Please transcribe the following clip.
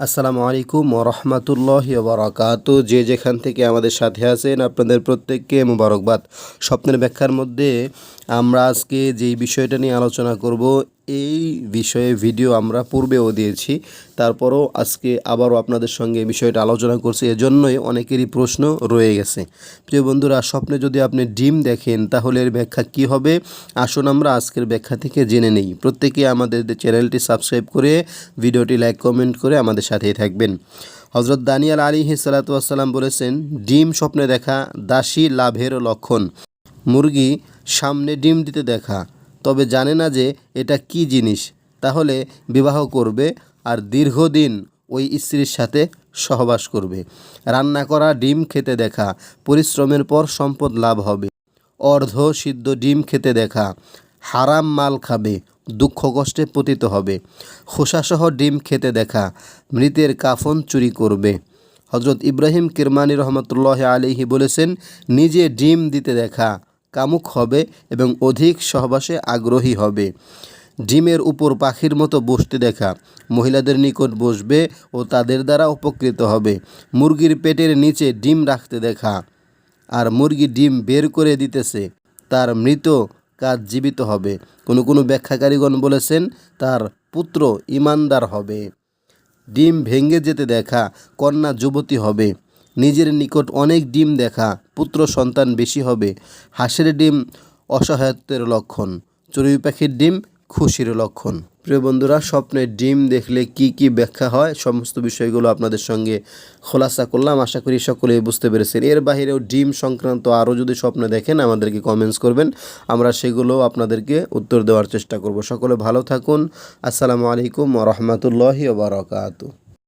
আসসালামু আলাইকুম ওরহমতুল্লাহ বারাকাত যে যেখান থেকে আমাদের সাথে আছেন আপনাদের প্রত্যেককে মোবারকবাদ। স্বপ্নের ব্যাখ্যার মধ্যে আমরা আজকে যেই বিষয়টা নিয়ে আলোচনা করব এই বিষয়ে ভিডিও আমরা পূর্বেও দিয়েছি। তারপরও আজকে আবারও আপনাদের সঙ্গে এই বিষয়টা আলোচনা করছি। এজন্যই অনেকেরই প্রশ্ন রয়ে গেছে। প্রিয় বন্ধুরা, স্বপ্নে যদি আপনি ডিম দেখেন, তাহলে এর ব্যাখ্যা কি হবে? আসুন আমরা আজকের ব্যাখ্যা থেকে জেনে নেই। প্রত্যেকে আমাদের চ্যানেলটি সাবস্ক্রাইব করে ভিডিওটি লাইক কমেন্ট করে আমাদের সাথেই থাকবেন। হজরত দানিয়াল আলী সালাতাম বলেছেন, ডিম স্বপ্নে দেখা দাসী লাভের লক্ষণ। মুরগি সামনে ডিম দিতে দেখা তবে জানে না যে এটা কি জিনিস। তাহলে বিবাহ করবে আর দীর্ঘদিন ওই স্ত্রীর সাথে সহবাস করবে। রান্না করা ডিম খেতে দেখা, পরিশ্রমের পর সম্পদ লাভ হবে। অর্ধ সিদ্ধ ডিম খেতে দেখা, হারাম মাল খাবে, দুঃখ কষ্টে পতিত হবে। খোসাসহ ডিম খেতে দেখা, মৃতের কাফন চুরি করবে। হজরত ইব্রাহিম কিরমানি রহমতুল্লাহ আলিহি বলেছেন, নিজে ডিম দিতে দেখা কামুক হবে এবং অধিক সহবাসে আগ্রহী হবে। ডিমের উপর পাখির মতো বসতে দেখা। মহিলাদের নিকট বসবে ও তাদের দ্বারা উপকৃত হবে। মুরগির পেটের নিচে ডিম রাখতে দেখা। আর মুরগি ডিম বের করে দিতেছে, তার মৃত কাজ জীবিত হবে। কোনো কোনো ব্যাখ্যাকারীগণ বলেছেন, তার পুত্র ইমানদার হবে। ডিম ভেঙে যেতে দেখা, কন্যা যুবতী হবে। নিজের নিকট অনেক ডিম দেখা। পুত্র সন্তান বেশি হবে, হাঁসের ডিম অসহায়ত্বের লক্ষণ, চড়ুই পাখির ডিম খুশির লক্ষণ। প্রিয় বন্ধুরা, স্বপ্নের ডিম দেখলে কি কি ব্যাখ্যা হয়, সমস্ত বিষয়গুলো আপনাদের সঙ্গে খোলাসা করলাম। আশা করি সকলে বুঝতে পেরেছেন। এর বাহিরেও ডিম সংক্রান্ত আরও যদি স্বপ্ন দেখেন, আমাদেরকে কমেন্টস করবেন। আমরা সেগুলো আপনাদেরকে উত্তর দেওয়ার চেষ্টা করব। সকলে ভালো থাকুন। আসসালামু আলাইকুম রহমতুল্লাহি বারকাতু